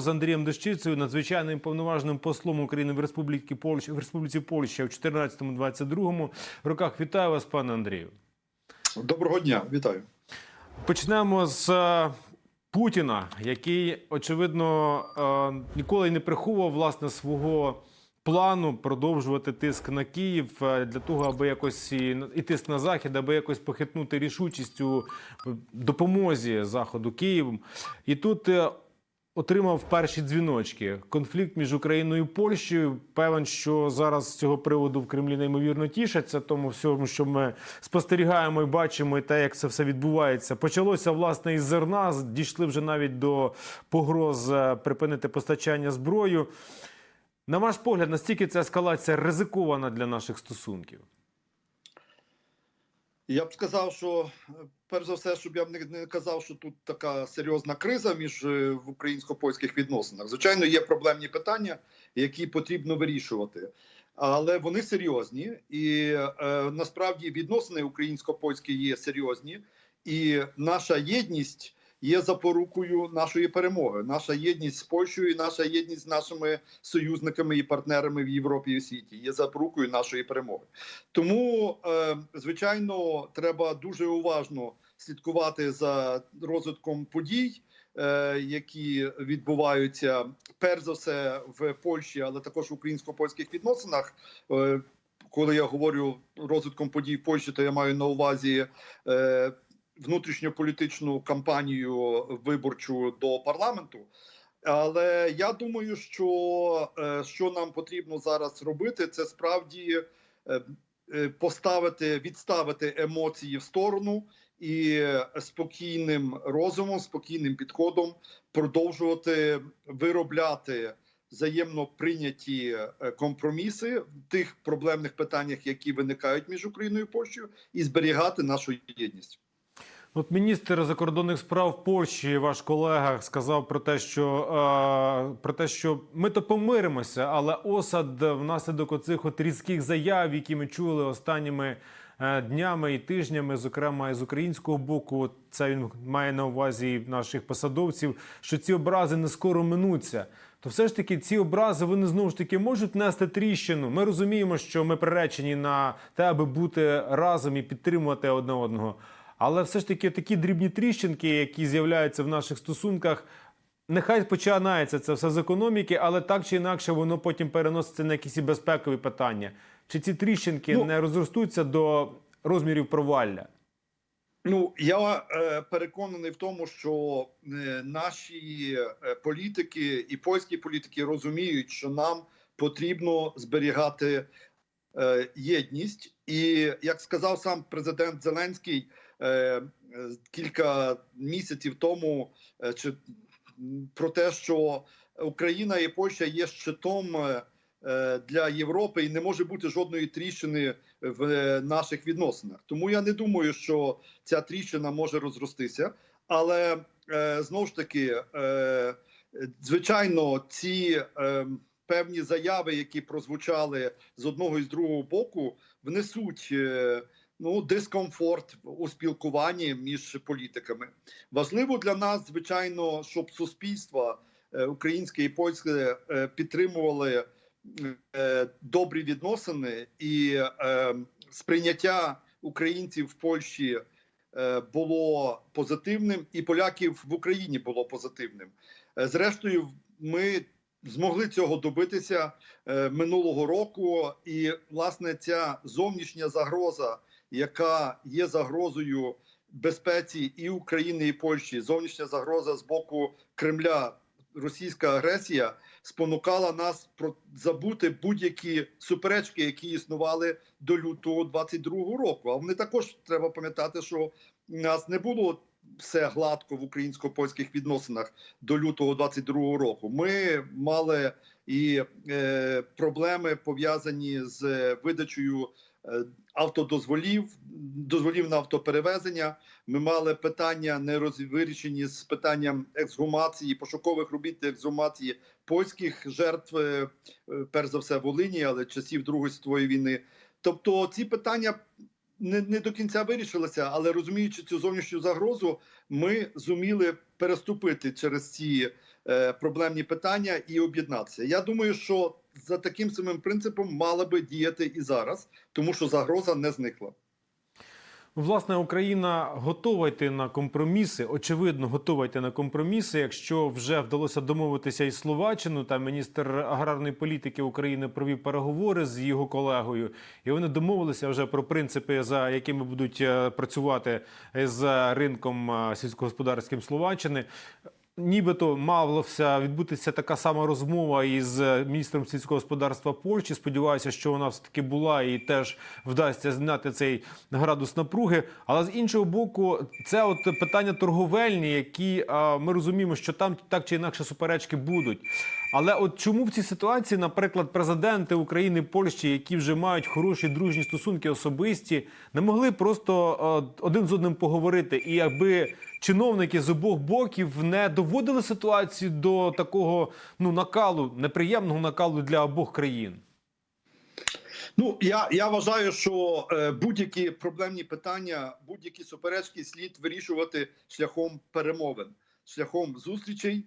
з Андрієм Дещицею, надзвичайним повноважним послом України в Республіці Польща в Республіці Польща в 14-22 роках. Вітаю вас, пане Андрію. Доброго дня, вітаю. Почнемо з е, Путіна, який очевидно е, ніколи не приховував власне свого плану продовжувати тиск на Київ е, для того, аби якось і, і тиск на захід, аби якось похитнути рішучість у допомозі заходу Києвом. І тут. Отримав перші дзвіночки. Конфлікт між Україною і Польщею. Певен, що зараз з цього приводу в Кремлі неймовірно тішаться, тому всьому, що ми спостерігаємо і бачимо, і те, як це все відбувається. Почалося власне із зерна. Дійшли вже навіть до погроз е, припинити постачання зброю. На ваш погляд, настільки ця ескалація ризикована для наших стосунків? Я б сказав, що е, перш за все, щоб я б не, казав, що тут така серйозна криза між е, в українсько-польських відносинах. Звичайно, є проблемні питання, які потрібно вирішувати, але вони серйозні, і е, насправді відносини українсько-польські є серйозні, і наша єдність. Є запорукою нашої перемоги, наша єдність з Польщею, і наша єдність з нашими союзниками і партнерами в Європі і в світі є запорукою нашої перемоги. Тому, е, звичайно, треба дуже уважно слідкувати за розвитком подій, е, які відбуваються перш за все в Польщі, але також в українсько-польських відносинах. Е, коли я говорю розвитком подій в Польщі, то я маю на увазі. Внутрішньополітичну кампанію виборчу до парламенту. Але я думаю, що е, що нам потрібно зараз робити, це справді е, е, поставити, відставити емоції в сторону і спокійним розумом, спокійним підходом продовжувати виробляти взаємно прийняті компроміси в тих проблемних питаннях, які виникають між Україною і Польщею, і зберігати нашу єдність. От міністр закордонних справ Польщі, ваш колега, сказав про те, що е, про те, що ми то помиримося, але осад внаслідок оцих от різких заяв, які ми чули останніми е, днями і тижнями, зокрема і з українського боку, це він має на увазі наших посадовців, що ці образи не скоро минуться. То все ж таки ці образи вони знову ж таки можуть нести тріщину. Ми розуміємо, що ми приречені на те, аби бути разом і підтримувати одне одного. Але все ж таки такі дрібні тріщинки, які з'являються в наших стосунках, нехай починається це все з економіки, але так чи інакше воно потім переноситься на якісь і безпекові питання. Чи ці тріщинки Ну, не розростуться до розмірів провалля? Ну я е, переконаний в тому, що е, наші е, політики і польські політики розуміють, що нам потрібно зберігати е, єдність, і як сказав сам президент Зеленський кілька місяців тому, е, чи про те, що Україна і Польща є щитом. е, е, Для Європи і не може бути жодної тріщини в е, наших відносинах. Тому я не думаю, що ця тріщина може розростися. Але е, знову ж таки, е, звичайно, ці е, певні заяви, які прозвучали з одного і з другого боку, внесуть. Ну, дискомфорт у спілкуванні між політиками важливо для нас, звичайно, щоб суспільство е, українське і польське е, підтримували е, добрі відносини і сприйняття українців в Польщі було позитивним, і поляків в Україні було позитивним. Зрештою, ми змогли цього добитися минулого року, і власне ця зовнішня загроза, яка є загрозою безпеці і України, і Польщі, зовнішня загроза з боку Кремля, російська агресія спонукала нас про забути будь-які суперечки, які існували до лютого 22-го року. А вони також треба пам'ятати, що у нас не було все гладко в українсько-польських відносинах до лютого 22-го року. Ми мали і е, проблеми пов'язані з видачею. Е, Автодозволів, дозволів на автоперевезення. Ми мали питання не розвирішені з питанням ексгумації, пошукових робіт ексгумації польських жертв, е, перш за все Волині, але часів Другої світової війни. Тобто ці питання не, не до кінця вирішилися, але розуміючи цю зовнішню загрозу, ми зуміли переступити через ці проблемні питання і об'єднатися. Я думаю, що за таким самим принципом мала би діяти і зараз, тому що загроза не зникла. Власне, Україна готова йти на компроміси. Очевидно, готова йти на компроміси. Якщо вже вдалося домовитися із Словаччиною, там міністр аграрної політики України провів переговори з його колегою, і вони домовилися вже про принципи, за якими будуть е, працювати з ринком е, сільськогосподарським Словаччини. Нібито мався відбутися така сама розмова із міністром сільського господарства Польщі. Сподіваюся, що вона все таки була і теж вдасться зняти цей градус напруги. Але з іншого боку, це от питання торговельні, які ми розуміємо, що там так чи інакше суперечки будуть. Але от чому в цій ситуації, наприклад, президенти України Польщі, які вже мають хороші дружні стосунки особисті, не могли просто е, один з одним поговорити, і якби чиновники з обох боків не доводили ситуацію до такого ну накалу, неприємного накалу для обох країн. Ну я, я вважаю, що е, будь-які проблемні питання, будь-які суперечки слід вирішувати шляхом перемовин, шляхом зустрічей,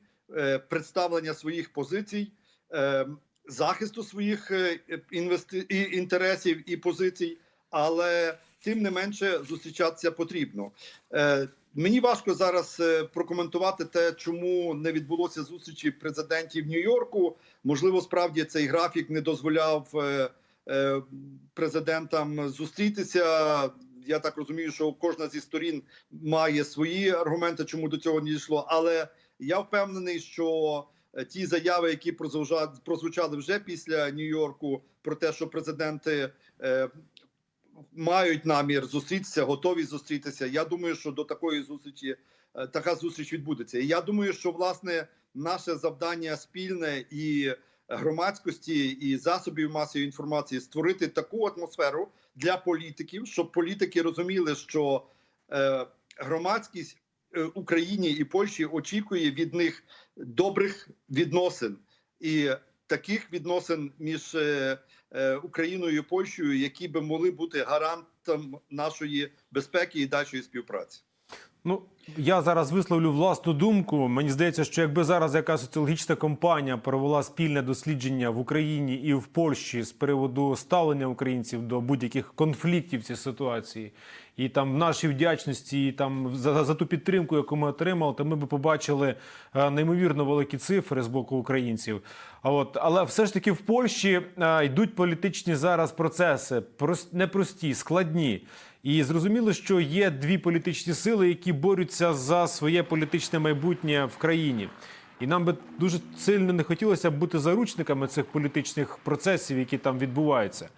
представлення своїх позицій, е, захисту своїх е, інвести... інтересів і позицій, але тим не менше зустрічатися потрібно. Е, Мені важко зараз е, прокоментувати те, чому не відбулося зустрічі президентів Нью-Йорку. Можливо, справді цей графік не дозволяв е, е, президентам зустрітися. Я так розумію, що кожна зі сторін має свої аргументи, чому до цього не дійшло. Але я впевнений, що е, ті заяви, які прозвучали, вже після Нью-Йорку, про те, що президенти е, мають намір зустрітися, готові зустрітися. Я думаю, що до такої зустрічі е, така зустріч відбудеться. І я думаю, що власне наше завдання спільне і громадськості і засобів масової інформації створити таку атмосферу для політиків, щоб політики розуміли, що громадськість Україні і Польщі очікує від них добрих відносин і таких відносин між е, е, Україною і Польщею, які би могли бути гарантом нашої безпеки і дальшої співпраці. Ну я зараз висловлю власну думку. Мені здається, що якби зараз якась соціологічна компанія провела спільне дослідження в Україні і в Польщі з приводу ставлення українців до будь-яких конфліктів цій ситуації, і там в нашій вдячності, і там за, за ту підтримку, яку ми отримали, то ми би побачили е, неймовірно великі цифри з боку українців. А от але все ж таки в Польщі е, йдуть політичні зараз процеси, прос- непрості, складні. І зрозуміло, що є дві політичні сили, які борються за своє політичне майбутнє в країні. І нам би дуже сильно не хотілося бути заручниками цих політичних процесів, які там відбуваються.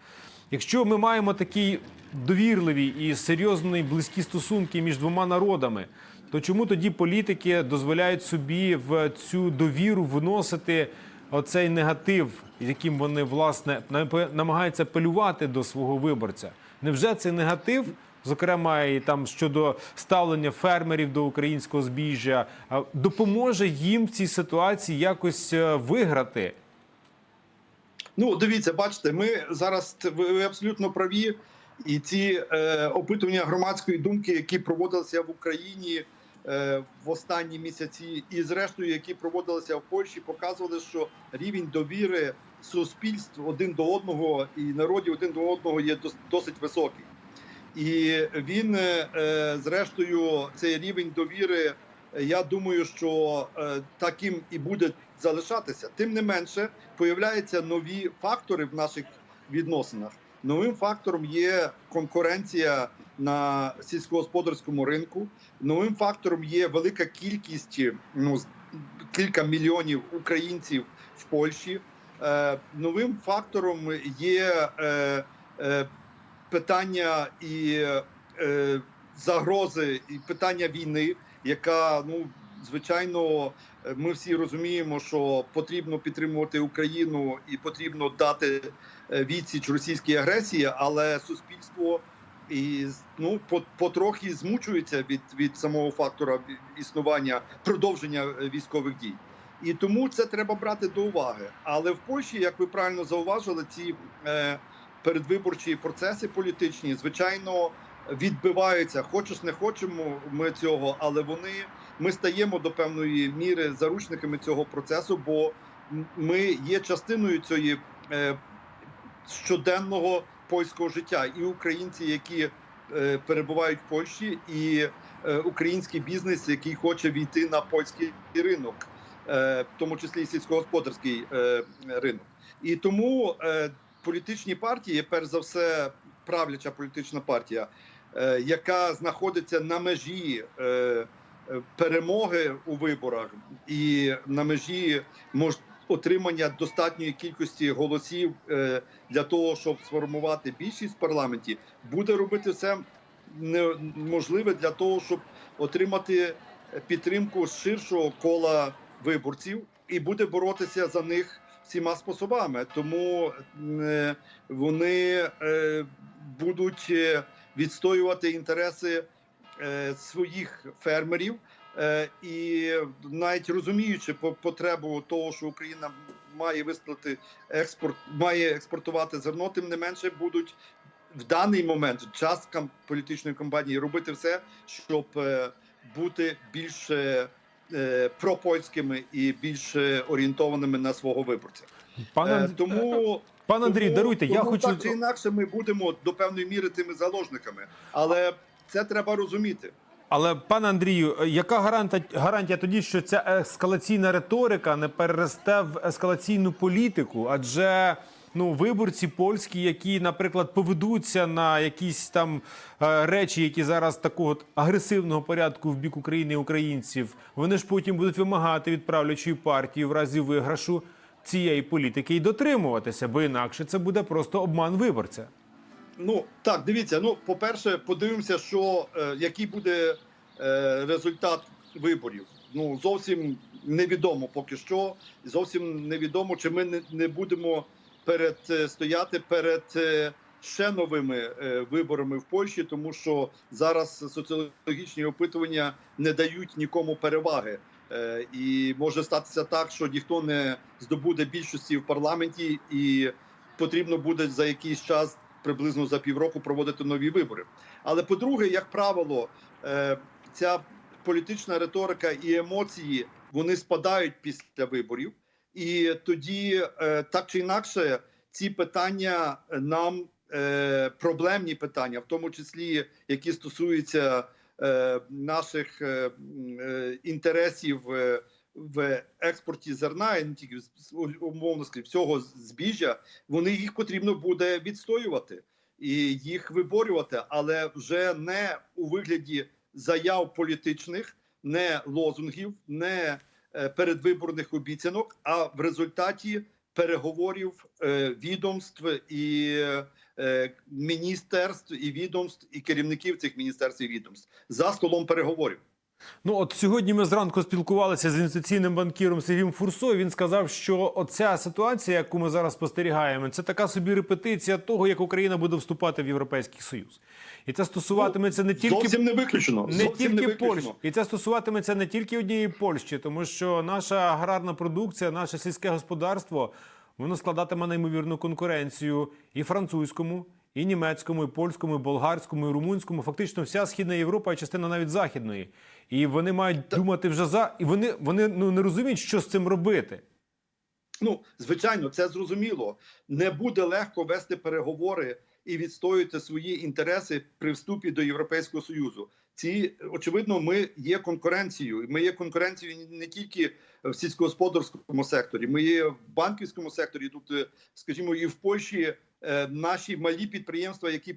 Якщо ми маємо такі довірливі і серйозні близькі стосунки між двома народами, то чому тоді політики дозволяють собі в цю довіру вносити оцей негатив, яким вони власне намагаються апелювати до свого виборця? Невже цей негатив, зокрема і там щодо ставлення фермерів до українського збіжжя, допоможе їм в цій ситуації якось е, виграти? Ну, дивіться, бачите, ми зараз ви абсолютно праві, і ці е, опитування громадської думки, які проводилися в Україні в останні місяці, і зрештою, які проводилися в Польщі, показували, що рівень довіри суспільств один до одного і народів один до одного є дос- досить високий. І він, е, е, зрештою, цей рівень довіри, е, я думаю, що е, таким і буде залишатися. Тим не менше, появляються нові фактори в наших відносинах. Новим фактором є конкуренція на сільськогосподарському ринку. Новим фактором є велика кількість ну кілька мільйонів українців в Польщі. Е, новим фактором є е, е, питання і загрози, і питання війни, яка ну звичайно, ми всі розуміємо, що потрібно підтримувати Україну і потрібно дати відсіч російській агресії, але суспільство і ну потрохи змучується від, від самого фактора існування продовження е, військових дій. І тому це треба брати до уваги. Але в Польщі, як ви правильно зауважили, ці е, передвиборчі процеси політичні, звичайно, відбиваються. Хочеш, не хочемо ми цього, але вони ми стаємо до певної міри заручниками цього процесу, бо ми є частиною цієї е, щоденного польського життя, і українці, які е, перебувають в Польщі, і е, український бізнес, який хоче війти на польський ринок, е, в тому числі і сільськогосподарський ринок. І тому політичні партії, перш за все, правляча політична партія, яка знаходиться на межі перемоги у виборах і на межі мож, отримання достатньої кількості голосів е, для того, щоб сформувати більшість в парламенті, буде робити все не- можливе для того, щоб отримати підтримку з ширшого кола виборців, і буде боротися за них всіма способами. Тому е, вони е, будуть відстоювати інтереси своїх фермерів. Е, І навіть розуміючи по- потребу того, що Україна має виставити експорт, має експортувати зерно, тим не менше будуть в даний момент час політичної кампанії робити все, щоб е, бути більш е, пропольськими і більш орієнтованими на свого виборця. Пане, тому пане Андрій, тому- даруйте, я хочу. так чи інакше. Ми будемо до певної міри тими заложниками, але це треба розуміти. Але пане Андрію, яка гарантія, гарантія тоді, що ця ескалаційна риторика не переросте в ескалаційну політику? Адже ну виборці польські, які, наприклад, поведуться на якісь там е, речі, які зараз такого агресивного порядку в бік України і українців, вони ж потім будуть вимагати від правлячої партії в разі виграшу цієї політики і дотримуватися, бо інакше це буде просто обман виборця. Ну так, дивіться. Ну, по-перше, подивимося, що е, який буде е, результат виборів. Ну зовсім невідомо поки що. Зовсім невідомо, чи ми не, не будемо перед е, стояти перед е, ще новими е, виборами в Польщі, тому що зараз соціологічні опитування не дають нікому переваги. Е, і може статися так, що ніхто не здобуде більшості в парламенті, і потрібно буде за якийсь час приблизно за півроку проводити нові вибори. Але по-друге, як правило, е, ця політична риторика і емоції вони спадають після виборів, і тоді е, так чи інакше ці питання нам е, проблемні питання, в тому числі які стосуються наших інтересів. В експорті зерна і не тільки умовно скажімо, всього збіжжя, вони їх потрібно буде відстоювати і їх виборювати, але вже не у вигляді заяв політичних, не лозунгів, не е, передвиборних обіцянок, а в результаті переговорів е, відомств і е, міністерств і відомств і керівників цих міністерств і відомств за столом переговорів. Ну от сьогодні ми зранку спілкувалися з інвестиційним банкіром Сергієм Фурсо. Він сказав, що оця ситуація, яку ми зараз спостерігаємо, це така собі репетиція того, як Україна буде вступати в Європейський Союз, і це стосуватиметься не тільки зовсім не виключено. не зовсім тільки не. Польщі, і це стосуватиметься не тільки однієї Польщі, тому що наша аграрна продукція, наше сільське господарство, воно складатиме неймовірну конкуренцію і французькому, і німецькому, і польському, і болгарському, і румунському. Фактично, вся східна Європа, а частина навіть західної. І вони мають думати вже за і вони, вони ну не розуміють, що з цим робити. Ну, звичайно, це зрозуміло. Не буде легко вести переговори і відстоювати свої інтереси при вступі до Європейського союзу. Ці очевидно, ми є конкуренцією. Ми є конкуренцією не тільки в сільськогосподарському секторі, ми є в банківському секторі. Тут, е, скажімо, і в Польщі наші малі підприємства, які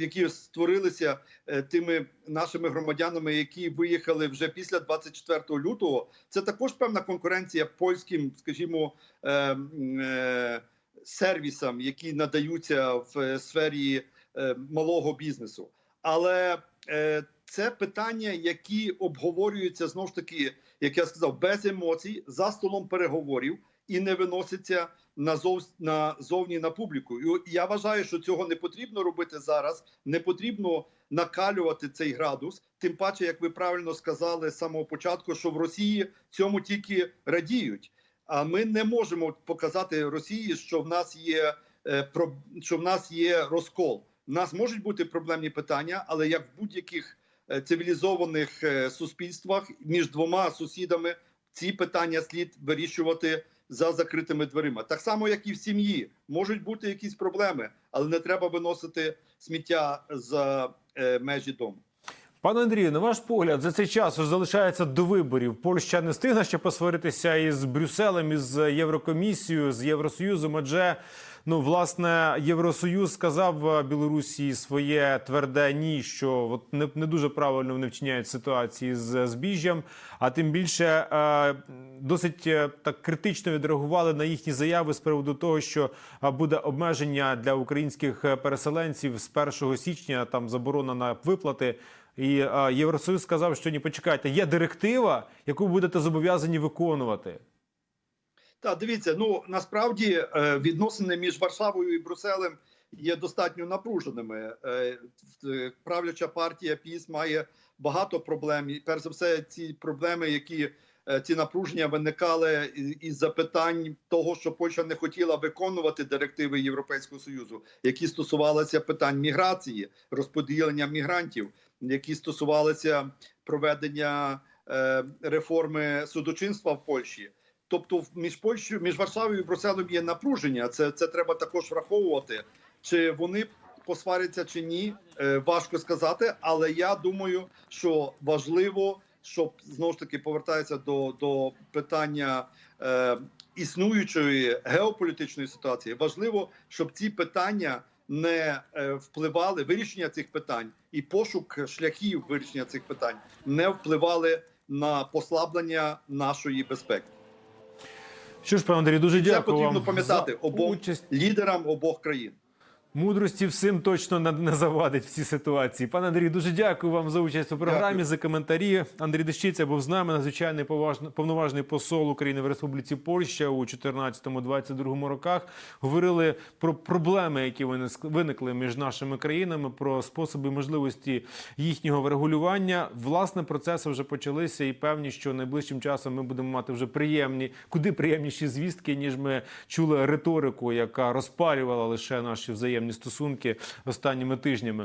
які створилися е, тими нашими громадянами, які виїхали вже після 24 лютого, це також певна конкуренція польським, скажімо, е, е, сервісам, які надаються в е, сфері е, малого бізнесу. Але е, це питання, які обговорюються знову ж таки, як я сказав, без емоцій за столом переговорів і не виносяться назов... назовні на публіку. І я вважаю, що цього не потрібно робити зараз. Не потрібно накалювати цей градус. Тим паче, як ви правильно сказали з самого початку, що в Росії цьому тільки радіють. А ми не можемо показати Росії, що в нас є е, про що в нас є розкол. У нас можуть бути проблемні питання, але як в будь-яких е, цивілізованих е, суспільствах між двома сусідами ці питання слід вирішувати за закритими дверима. Так само, як і в сім'ї, можуть бути якісь проблеми, але не треба виносити сміття за е, межі дому. Пане Андрію, на ваш погляд, за цей час залишається до виборів. Польща не встигне ще посваритися із Брюсселем, із Єврокомісією, з Євросоюзом. Адже ну власне Євросоюз сказав Білорусі своє тверде ні, що от не, не дуже правильно вони вчиняють ситуації з збіжжям. А тим більше е, досить е, так критично відреагували на їхні заяви з приводу того, що е, буде обмеження для українських переселенців з 1 січня. Там заборона на виплати. І е, Євросоюз сказав, що ні, почекайте, є директива, яку будете зобов'язані виконувати. Так, дивіться, ну насправді е, відносини між Варшавою і Брюсселем є достатньо напруженими. Е, е, Правляча партія ПІС має багато проблем. Перш за все, ці проблеми, які ці напруження виникали із запитань того, що Польща не хотіла виконувати директиви Європейського союзу, які стосувалися питань міграції, розподілення мігрантів, які стосувалися проведення е, реформи судочинства в Польщі. Тобто, між Польщею, між Варшавою і Брюсселем є напруження. Це, це треба також враховувати. Чи вони посваряться чи ні, е, важко сказати. Але я думаю, що важливо, щоб знову ж таки повертається до, до питання е, існуючої геополітичної ситуації. Важливо, щоб ці питання не е, впливали, вирішення цих питань і пошук шляхів вирішення цих питань не впливали на послаблення нашої безпеки. Що ж, пане Андрій, дуже Це потрібно пам'ятати обом участь. лідерам обох країн. Мудрості всім точно не- завадить в цій ситуації. Пане Андрій, дуже дякую вам за участь у програмі, Дякую. за коментарі. Андрій Дещиця був з нами, надзвичайний повноважний посол України в Республіці Польща у 14-22 роках. Говорили про проблеми, які виник- виникли між нашими країнами, про способи можливості їхнього врегулювання. Власне, процеси вже почалися, і певні, що найближчим часом ми будемо мати вже приємні, куди приємніші звістки, ніж ми чули риторику, яка розпалювала лише наші взаємні стосунки останніми тижнями.